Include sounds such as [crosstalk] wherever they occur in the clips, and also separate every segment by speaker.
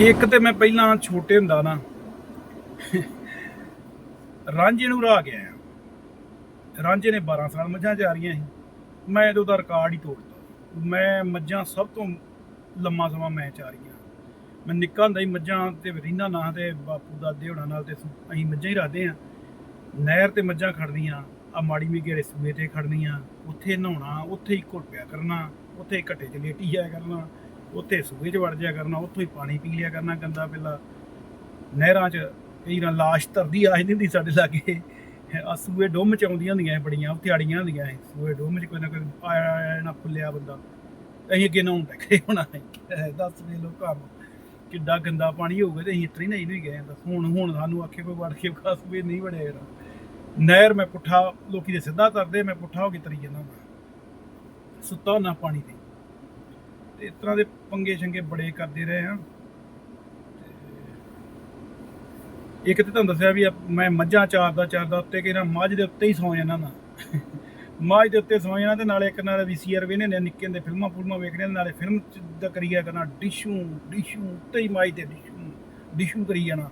Speaker 1: ਇੱਕ ਤੇ ਮੈਂ ਪਹਿਲਾਂ ਛੋਟੇ ਹੁੰਦਾ ਨਾ, ਰਾਂਝੇ ਨੂੰ ਰਾਹ ਗਿਆ ਰਾਂਝੇ ਨੇ 12 ਸਾਲ ਮੱਝਾਂ ਚਾਰੀਆਂ ਸੀ। ਮੈਂ ਤੇ ਰਿਕਾਰਡ ਹੀ ਤੋੜਤਾ। ਮੈਂ ਮੱਝਾਂ ਸਭ ਤੋਂ ਲੰਮਾ ਸਮਾਂ ਮੈਂ ਚਾਰੀਆਂ। ਮੈਂ ਨਿੱਕਾ ਹੁੰਦਾ ਹੀ ਮੱਝਾਂ ਤੇ ਵਰੀਨਾ ਨਾਂ ਤੇ ਬਾਪੂ, ਦਾਦੇ ਹੋਣਾ ਨਾਲ ਤੇ ਅਸੀਂ ਮੱਝਾਂ ਹੀ ਰੱਖਦੇ ਆ। ਨਹਿਰ ਤੇ ਮੱਝਾਂ ਖੜਦੀਆਂ ਆ ਮਾੜੀ ਮੀ ਘੇਰੇ ਸੂਏ ਤੇ ਖੜਨੀਆਂ ਉੱਥੇ ਨਹਾਉਣਾ, ਉੱਥੇ ਹੀ ਘੁਲ ਪਿਆ ਕਰਨਾ, ਉੱਥੇ ਘੱਟੇ 'ਚ ਲੇਟੀ ਜਾਇਆ ਕਰਨਾ। ਉੱਥੇ ਸੂਏ 'ਚ ਵੜ ਜਾਇਆ ਕਰਨਾ, ਉੱਥੋਂ ਹੀ ਪਾਣੀ ਪੀ ਲਿਆ ਕਰਨਾ ਗੰਦਾ ਪਹਿਲਾਂ। ਨਹਿਰਾਂ 'ਚ ਕਈ ਨਾ ਲਾਸ਼ ਧਰਦੀ ਆ ਜਾਂਦੀ ਹੁੰਦੀ ਸਾਡੇ ਲਾਗੇ। ਆ ਸੂਏ ਡੁੰਮ ਚ ਆਉਂਦੀਆਂ ਹੁੰਦੀਆਂ ਸੀ ਬੜੀਆਂ ਤਿਆੜੀਆਂ ਹੁੰਦੀਆਂ ਸੀ ਸੂਏ ਡੁੰਮ ਚ ਕੋਈ ਨਾ ਕੋਈ ਆਇਆ ਨਾ ਫੁੱਲਿਆ ਬੰਦਾ। ਅਸੀਂ ਅੱਗੇ ਨਾ ਹੁਣ ਖੜੇ ਹੋਣਾ ਸੀ। ਦੱਸ ਵੇ ਲੋ ਨੂੰ ਕਿੱਡਾ ਗੰਦਾ ਪਾਣੀ ਹੋਊਗਾ ਤੇ ਅਸੀਂ ਇਤਰੀ ਨਹੀਂ ਵੀ ਗਏ ਦੱਸ ਹੁਣ ਹੁਣ ਸਾਨੂੰ ਆਖੇ ਕੋਈ ਵੜ ਕੇ ਖਾਸ ਵੀ ਨਹੀਂ ਵੜਿਆ ਯਾਰ ਨਹਿਰ ਮੈਂ ਪੁੱਠਾ, ਲੋਕੀ ਦੇ ਸਿੱਧਾ ਤਰਦੇ, ਮੈਂ ਪੁੱਠਾ ਹੋ ਕੇ ਤਰੀ ਜਾਂਦਾ ਸੁੱਤਾ ਨਾ ਪਾਣੀ ਤੇ। ਤੇ ਇਸ ਤਰ੍ਹਾਂ ਦੇ ਪੰਗੇ ਛੰਗੇ ਬੜੇ ਕਰਦੇ ਰਹੇ ਹਾਂ। ਇੱਕ ਤੇ ਤੁਹਾਨੂੰ ਦੱਸਿਆ ਵੀ ਮੈਂ ਮੱਝਾਂ ਚਾਰਦਾ ਚਾਰਦਾ ਉੱਤੇ ਕਿਹੜਾ ਮੱਝ ਦੇ ਉੱਤੇ ਹੀ ਸੌ ਜਾਂਦਾ ਨਾ। ਮੱਝ ਦੇ ਉੱਤੇ ਸੌ ਜਾਣਾ ਤੇ ਨਾਲੇ ਇੱਕ ਨਾਲ ਵੀਸੀਆਰ ਵੇਨੇ ਨੇ ਨਿੱਕੇ ਹੁੰਦੇ ਫਿਲਮਾਂ ਫੁਲਮਾਂ ਵੇਖਣੇ ਨਾਲੇ ਫਿਲਮ ਦਾ ਕਰੀਆ ਕਰਨਾ। ਡਿਸ਼ੂ ਡਿਸ਼ੂ ਉੱਤੇ ਹੀ ਮੱਝ ਤੇ ਡਿਸ਼ੂ ਡਿਸ਼ੂ ਕਰੀ ਜਾਣਾ।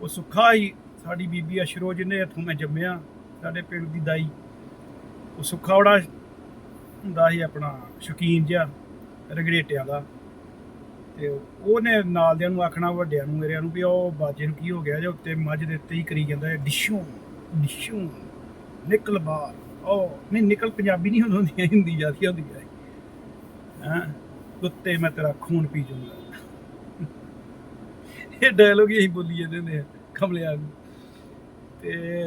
Speaker 1: ਉਹ ਸੁੱਖਾ ਹੀ ਸਾਡੀ ਬੀਬੀ ਅਸ਼ਰੋ ਜਿਹਨੇ ਇੱਥੋਂ ਮੈਂ ਜੰਮਿਆ, ਸਾਡੇ ਪਿੰਡ ਦੀ ਦਾਈ। ਉਹ ਸੁੱਖਾ ਬੜਾ ਹੁੰਦਾ ਸੀ ਆਪਣਾ, ਸ਼ੌਕੀਨ ਜਿਹਾ। ਰਗੜੇਟਿਆਂ ਦਾ। ਤੇ ਉਹਨੇ ਨਾਲ ਦਿਆਂ ਨੂੰ ਆਖਣਾ, ਵੱਡਿਆਂ ਨੂੰ, ਮੇਰਿਆਂ ਨੂੰ ਵੀ ਉਹ ਬਾਜੇ ਨੂੰ ਕੀ ਹੋ ਗਿਆ, ਜੇ ਉੱਤੇ ਮੱਝ ਦੇ ਉੱਤੇ ਹੀ ਕਰੀ ਜਾਂਦਾ ਹੈ ਡਿਸ਼ੂ ਡਿਸ਼ੂ, ਨਿਕਲ ਬਾਹਰ। ਉਹ ਨਹੀਂ, ਨਿਕਲ ਪੰਜਾਬੀ ਨਹੀਂ ਹੁੰਦੀਆਂ ਹਿੰਦੀ ਜ਼ਿਆਦਾ ਹੁੰਦੀ ਹੈ ਹਾਂ? ਕੁੱਤੇ ਮੈਂ ਤੇਰਾ ਖੂਨ ਪੀ ਜੂੰਗਾ। ਇਹ ਡਾਇਲੋਗ ਹੀ ਬੋਲੀ ਜਾਂਦੇ ਹੁੰਦੇ ਆ, ਕਮਲਿਆਂ ਨੂੰ। ਤੇ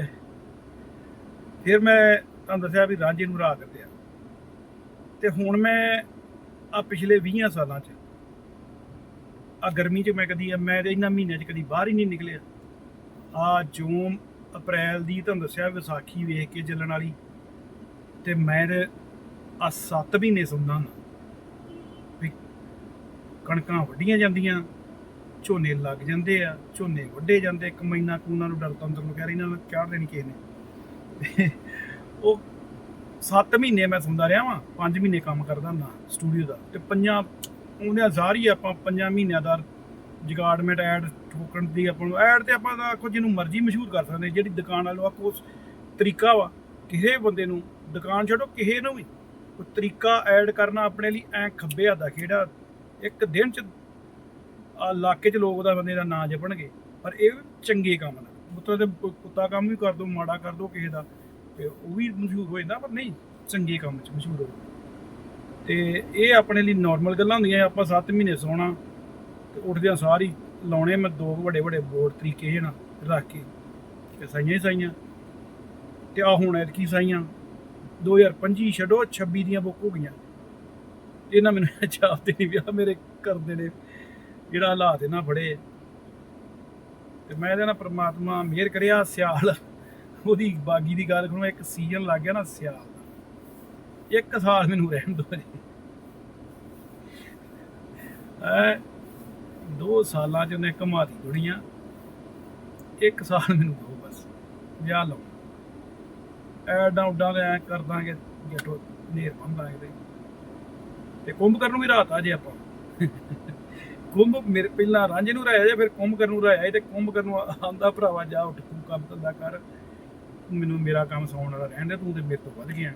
Speaker 1: ਫਿਰ ਮੈਂ ਤੁਹਾਨੂੰ ਦੱਸਿਆ ਵੀ ਰਾਂਝੇ ਨੂੰ ਰਾਹ ਕੱਢਿਆ। ਤੇ ਹੁਣ ਮੈਂ ਆ ਪਿਛਲੇ 20 ਸਾਲਾਂ 'ਚ। ਆ ਗਰਮੀ 'ਚ ਮੈਂ ਕਦੀ, ਮੈਂ ਤੇ ਇਹਨਾਂ ਮਹੀਨਿਆਂ 'ਚ ਕਦੀ ਬਾਹਰ ਹੀ ਨਹੀਂ ਨਿਕਲਿਆ। ਆ ਜੂਨ, ਅਪ੍ਰੈਲ ਦੀ ਤੁਹਾਨੂੰ ਦੱਸਿਆ ਵਿਸਾਖੀ ਵੇਖ ਕੇ ਚੱਲਣ ਵਾਲੀ। ਤੇ ਮੈਂ ਤੇ ਆ 7 ਮਹੀਨੇ ਸੁਣਦਾ ਹਾਂ। ਵੀ ਕਣਕਾਂ ਵੱਢੀਆਂ ਜਾਂਦੀਆਂ, ਝੋਨੇ ਲੱਗ ਜਾਂਦੇ ਆ, ਝੋਨੇ ਵੱਢੇ ਜਾਂਦੇ, ਕਮੈਨਾ ਕੂਨਾ ਨੂੰ ਡਰ ਤੰਤਰ ਨੂੰ ਕਹਿ ਰਹੀ ਨਾ ਚਾੜ ਦੇਣੀ ਕਿਸੇ ਨੇ ਉਹ 7 ਮਹੀਨੇ ਮੈਂ ਸੁਣਦਾ ਰਿਹਾ ਵਾਂ 5 ਮਹੀਨੇ ਕੰਮ ਕਰਦਾ ਹੁੰਦਾ ਸਟੂਡੀਓ ਦਾ ਤੇ ਪੰਜਾਂ, ਉਹਨੇ ਹੀ ਆਪਾਂ ਪੰਜਾਂ ਮਹੀਨਿਆਂ ਦਾ ਜਗਾੜਮੈਂਟ ਐਡ ਠੋਕਣ ਦੀ ਆਪਾਂ ਨੂੰ, ਐਡ ਤੇ ਆਪਾਂ ਦਾ ਆਖੋ ਜਿਹਨੂੰ ਮਰਜ਼ੀ ਮਸ਼ਹੂਰ ਕਰ ਸਕਦੇ ਜਿਹੜੀ ਦੁਕਾਨ ਵਾਲੋ ਆਖੋ ਉਸ ਤਰੀਕਾ ਵਾ, ਕਿਸੇ ਬੰਦੇ ਨੂੰ ਦੁਕਾਨ ਛੱਡੋ, ਕਿਸੇ ਨੂੰ ਵੀ, ਉਹ ਤਰੀਕਾ ਐਡ ਕਰਨਾ ਆਪਣੇ ਲਈ ਐ ਖੱਬੇ ਹੱਥ ਦਾ ਖੇੜਾ, ਇੱਕ ਦਿਨ ਚ ਇਲਾਕੇ ਚ ਲੋਕ ਉਹਦਾ ਬੰਦੇ ਦਾ ਨਾਂ ਜਪਣਗੇ, ਪਰ ਇਹ ਚੰਗੇ ਕੰਮ ਨੇ ਮਤਲਬ ਤੇ ਕੁੱਤਾ ਕੰਮ ਵੀ ਕਰ ਦੋ, ਮਾੜਾ ਕਰ ਦੋ ਕਿਸੇ ਦਾ ਤੇ ਉਹ ਵੀ ਮਸ਼ਹੂਰ ਹੋ ਜਾਂਦਾ, ਪਰ ਨਹੀਂ, ਚੰਗੇ ਕੰਮ ਚ ਮਸ਼ਹੂਰ ਹੋ ਤੇ ਇਹ ਆਪਣੇ ਲਈ ਨਾਰਮਲ ਗੱਲਾਂ ਹੁੰਦੀਆਂ ਆਪਾਂ 7 ਮਹੀਨੇ ਸੌਣਾ, ਤੇ ਉੱਠਦਿਆਂ ਸਾਰੀ ਲਾਉਣੇ, ਮੈਂ ਦੋ ਵੱਡੇ ਵੱਡੇ ਬੋਰਡ ਤਰੀਕੇ ਜਿਹੇ ਰੱਖ ਕੇ, ਤੇ ਸਾਈਆਂ ਹੀ ਸਾਈਆਂ। ਤੇ ਆ ਹੁਣ ਐਤਕੀ ਸਾਈਆਂ 2025 ਛੱਡੋ 26 ਦੀਆਂ ਬੁੱਕ ਹੋ ਗਈਆਂ। ਇਹਨਾਂ ਮੈਨੂੰ ਚਾਹ ਤੇ ਨਹੀਂ ਵਿਆਹ ਮੇਰੇ ਕਰਦੇ ਨੇ, ਜਿਹੜਾ ਹਾਲਾਤ ਇਹਨਾਂ ਫੜੇ ਤੇ ਮੈਂ ਇਹਦੇ ਨਾਲ ਪ੍ਰਮਾਤਮਾ ਮਿਹਰ ਕਰਿਆ, ਸਿਆਲ ਉਹਦੀ ਬਾਗੀ ਦੀ ਗੱਲ ਕਰੂੰ, ਇੱਕ ਸੀਜ਼ਨ ਲੱਗ ਗਿਆ ਨਾ ਸਿਆਲ ਦਾ। ਇੱਕ ਸਾਲ ਮੈਨੂੰ ਰਹਿਣ ਦੋ ਜੀ। ਐ, ਦੋ ਸਾਲਾਂ ਚ ਉਹਨੇ ਕਮਾਤੀ ਦੁਨੀਆ। ਇੱਕ ਸਾਲ ਮੈਨੂੰ ਦੋ ਬਸ, ਵਿਆਹ ਲਓ ਐਡਾਂ ਉਡਾਂ ਦੇ ਐ ਕਰ ਦਾਂਗੇ ਜਟੋ ਨੇਰ ਬੰਦਾਂਗੇ ਤੇ। ਤੇ ਕੁੰਭ ਕਰਨ ਨੂੰ ਵੀ ਰਾਤ ਆ ਜੇ ਆਪਾਂ। ਕੁੰਭ ਮੇਰੇ ਪਹਿਲਾਂ ਰਾਂਝੇ ਨੂੰ ਰਾਇਆ ਜੇ, ਫਿਰ ਕੁੰਭ ਕਰਨ ਨੂੰ ਰਾਇਆ ਤੇ ਕੁੰਭ ਕਰਨ ਨੂੰ ਆਂਦਾ ਭਰਾਵਾ, ਜਾ ਉੱਠ ਤੂੰ ਕੰਮ ਧੰਦਾ ਕਰ। ਮੈਨੂੰ ਮੇਰਾ ਕੰਮ ਸੌਣ ਵਾਲਾ ਰਹਿਣ ਦੇ, ਤੂੰ ਤੇ ਮੇਰੇ ਤੋਂ ਵੱਧ ਗਿਆ।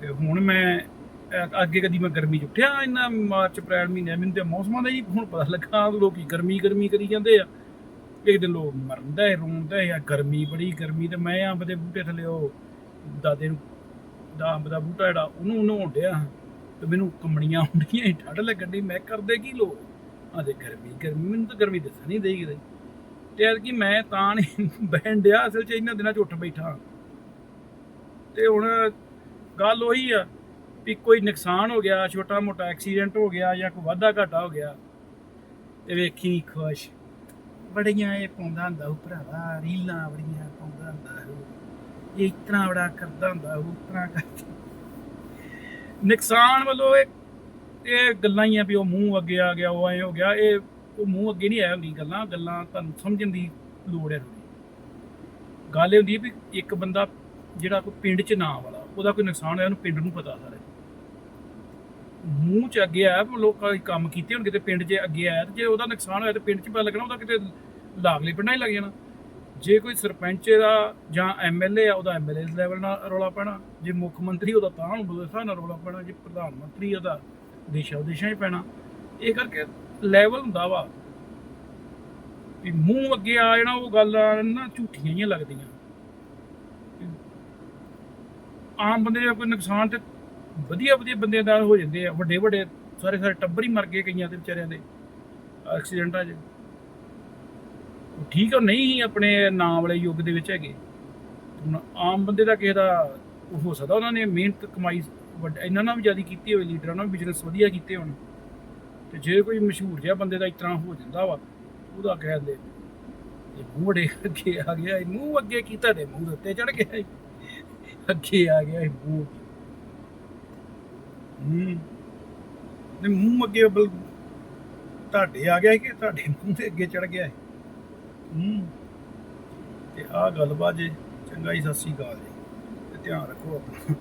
Speaker 1: ਤੇ ਹੁਣ ਮੈਂ, ਅ- ਅੱਗੇ ਕਦੀ ਮੈਂ ਗਰਮੀ ਚ ਉੱਠਿਆ ਇੰਨਾ ਮਾਰਚ, ਅਪ੍ਰੈਲ ਮਹੀਨੇ, ਮੈਨੂੰ ਤੇ ਮੌਸਮਾਂ ਦਾ ਹੀ ਹੁਣ ਪਤਾ ਲੱਗਾ ਲੋਕੀ ਗਰਮੀ ਗਰਮੀ ਕਰੀ ਜਾਂਦੇ ਆ। ਇੱਕ ਦਿਨ ਲੋਕ ਮਰਦਾ ਹੈ ਰੋਂਦਾ ਹੈ ਗਰਮੀ ਬੜੀ, ਗਰਮੀ ਤੇ ਮੈਂ ਅੰਬ ਦੇ ਬੂਟੇ ਥੱਲੇ ਉਹ ਦਾਦੇ ਨੂੰ, ਦਾ ਅੰਬ ਦਾ ਬੂਟਾ ਜਿਹੜਾ ਉਹਨੂੰ ਨਹਾਉਣ ਡਿਆ ਤੇ ਮੈਨੂੰ ਕੰਮਣੀਆਂ ਹੁੰਦੀਆਂ ਸੀ ਠੰਡ ਲੱਗਣ ਦੀ ਮੈਂ ਕਰਦੇ ਕੀ ਲੋਕ? ਆਦੇ ਗਰਮੀ ਗਰਮੀ, ਮੈਨੂੰ ਤਾਂ ਗਰਮੀ ਦੱਸਣ ਨਹੀਂ ਦੇਈ ਕਿਤੇ। ਤੇ ਯਾਰ ਕਿ ਮੈਂ ਤਾਂ ਨਹੀਂ [laughs] ਬਹਿਣ ਡਿਆ, ਅਸਲ 'ਚ ਇਹਨਾਂ ਦਿਨਾਂ 'ਚ ਉੱਠ ਬੈਠਾ ਤੇ ਹੁਣ ਗੱਲ ਉਹੀ ਆ ਵੀ ਕੋਈ ਨੁਕਸਾਨ ਹੋ ਗਿਆ ਛੋਟਾ ਮੋਟਾ ਐਕਸੀਡੈਂਟ ਹੋ ਗਿਆ ਜਾਂ ਕੋਈ ਵਾਧਾ ਘਾਟਾ ਹੋ ਗਿਆ, ਤੇ ਵੇਖੀ ਖੁਸ਼। ਬੜੀਆਂ ਇਹ ਪਾਉਂਦਾ ਹੁੰਦਾ ਉਹ ਭਰਾਵਾ, ਰੀਲਾਂ ਬੜੀਆਂ ਪਾਉਂਦਾ ਹੁੰਦਾ ਉਹ। ਇਹ ਇਤਨਾ ਬੜਾ ਕਰਦਾ ਹੁੰਦਾ ਉਹ ਇਤਨਾ ਕਰਦਾ। ਨੁਕਸਾਨ ਵੱਲੋਂ ਇਹ ਇਹ ਗੱਲਾਂ ਹੀ ਆ ਵੀ ਉਹ ਮੂੰਹ ਅੱਗੇ ਆ ਗਿਆ, ਉਹ ਐ ਹੋ ਗਿਆ, ਇਹ ਉਹ ਮੂੰਹ ਅੱਗੇ ਨਹੀਂ ਆਇਆ ਹੁੰਦੀ ਗੱਲਾਂ ਗੱਲਾਂ ਤੁਹਾਨੂੰ ਸਮਝਣ ਦੀ ਲੋੜ ਹੈ। ਗੱਲ ਇਹ ਹੁੰਦੀ ਹੈ ਵੀ ਇੱਕ ਬੰਦਾ ਜਿਹੜਾ ਕੋਈ ਪਿੰਡ 'ਚ ਨਾ ਵਾਲਾ, ਉਹਦਾ ਕੋਈ ਨੁਕਸਾਨ ਹੋਇਆ, ਉਹਨੂੰ ਪਿੰਡ ਨੂੰ ਪਤਾ ਸਾਰੇ। ਮੂੰਹ ਚ ਅੱਗੇ ਆਇਆ ਵੀ ਲੋਕਾਂ ਦੇ ਕੰਮ ਕੀਤੇ ਹੁਣ ਕਿਤੇ ਪਿੰਡ 'ਚ ਅੱਗੇ ਆਇਆ ਤੇ ਜੇ ਉਹਦਾ ਨੁਕਸਾਨ ਹੋਇਆ ਤੇ ਪਿੰਡ 'ਚ ਪਤਾ ਲੱਗਣਾ, ਉਹਦਾ ਕਿਤੇ ਲਾਗਲੇ ਪਿੰਡਾਂ ਹੀ ਲੱਗ ਜਾਣਾ। ਜੇ ਕੋਈ ਸਰਪੰਚ ਦਾ ਜਾਂ ਐਮਐਲਏ ਆ, ਉਹਦਾ ਐਮਐਲਏ ਲੈਵਲ ਨਾਲ ਰੌਲਾ ਪੈਣਾ। ਜੇ ਮੁੱਖ ਮੰਤਰੀ ਉਹਦਾ ਤਾਂ ਉਹਨੂੰ ਬਦਲਸਾ ਨਾਲ ਰੌਲਾ ਪੈਣਾ, ਜੇ ਪ੍ਰਧਾਨ ਮੰਤਰੀ ਉਹਦਾ ਦੇਸ਼ਾਂ ਵਿਦੇਸ਼ਾਂ 'ਚ ਪੈਣਾ। ਇਹ ਕਰਕੇ ਲੈਵਲ ਹੁੰਦਾ ਵਾ। ਵੀ ਮੂੰਹ ਅੱਗੇ ਆ ਜਾਣਾ, ਉਹ ਗੱਲਾਂ ਨਾ, ਝੂਠੀਆਂ ਹੀ ਲੱਗਦੀਆਂ। ਆਮ ਬੰਦੇ ਦਾ ਕੋਈ ਨੁਕਸਾਨ ਤੇ ਵਧੀਆ ਵਧੀਆ ਬੰਦਿਆਂ ਦਾ ਹੋ ਜਾਂਦੇ ਆ। ਵੱਡੇ ਵੱਡੇ, ਸਾਰੇ ਸਾਰੇ ਟੱਬਰ ਹੀ ਮਰ ਗਏ ਕਈਆਂ ਦੇ ਵਿਚਾਰਿਆਂ ਦੇ ਐਕਸੀਡੈਂਟਾਂ 'ਚ ਉਹ ਠੀਕ ਆ ਨਹੀਂ ਸੀ ਆਪਣੇ ਨਾਂ ਵਾਲੇ ਯੁੱਗ ਦੇ ਵਿੱਚ ਹੈਗੇ। ਹੁਣ ਆਮ ਬੰਦੇ ਦਾ ਕਿਸੇ ਦਾ ਉਹ ਹੋ ਸਕਦਾ, ਉਹਨਾਂ ਨੇ ਮਿਹਨਤ ਕਮਾਈ ਵੱਡਾ, ਇਹਨਾਂ ਨਾਲ ਵੀ ਜ਼ਿਆਦਾ ਕੀਤੀ ਹੋਵੇ, ਲੀਡਰਾਂ ਨਾਲ ਬਿਜ਼ਨਸ ਵਧੀਆ ਕੀਤੇ ਹੋਣ। ਤੇ ਜੇ ਕੋਈ ਮਸ਼ਹੂਰ ਜਿਹਾ ਬੰਦੇ ਦਾ ਇਸ ਤਰ੍ਹਾਂ ਹੋ ਜਾਂਦਾ ਵਾ, ਉਹਦਾ ਕਹਿੰਦੇ ਇਹ ਮੂੰਹ ਅੱਗੇ ਆ ਗਿਆ, ਇਹ ਮੂੰਹ ਅੱਗੇ ਕੀਤਾ ਤੇ ਮੂੰਹ ਉੱਤੇ ਚੜ ਗਿਆ ਅੱਗੇ ਆ ਗਿਆ ਇਹ ਮੂੰਹ ਹੂੰ। ਨੇ ਮੂੰਹ ਅੱਗੇ ਬਲ ਤੁਹਾਡੇ ਆ ਗਿਆ ਕਿ ਤੁਹਾਡੇ ਮੂੰਹ ਤੇ ਅੱਗੇ ਚੜ ਗਿਆ ਹੂੰ। ਤੇ ਆਹ ਗੱਲਬਾਤ ਜੇ ਚੰਗਾ ਹੀ ਸਤਿ ਸ੍ਰੀ ਅਕਾਲ ਜੀ। ਤੇ ਧਿਆਨ ਰੱਖੋ ਆਪਣਾ।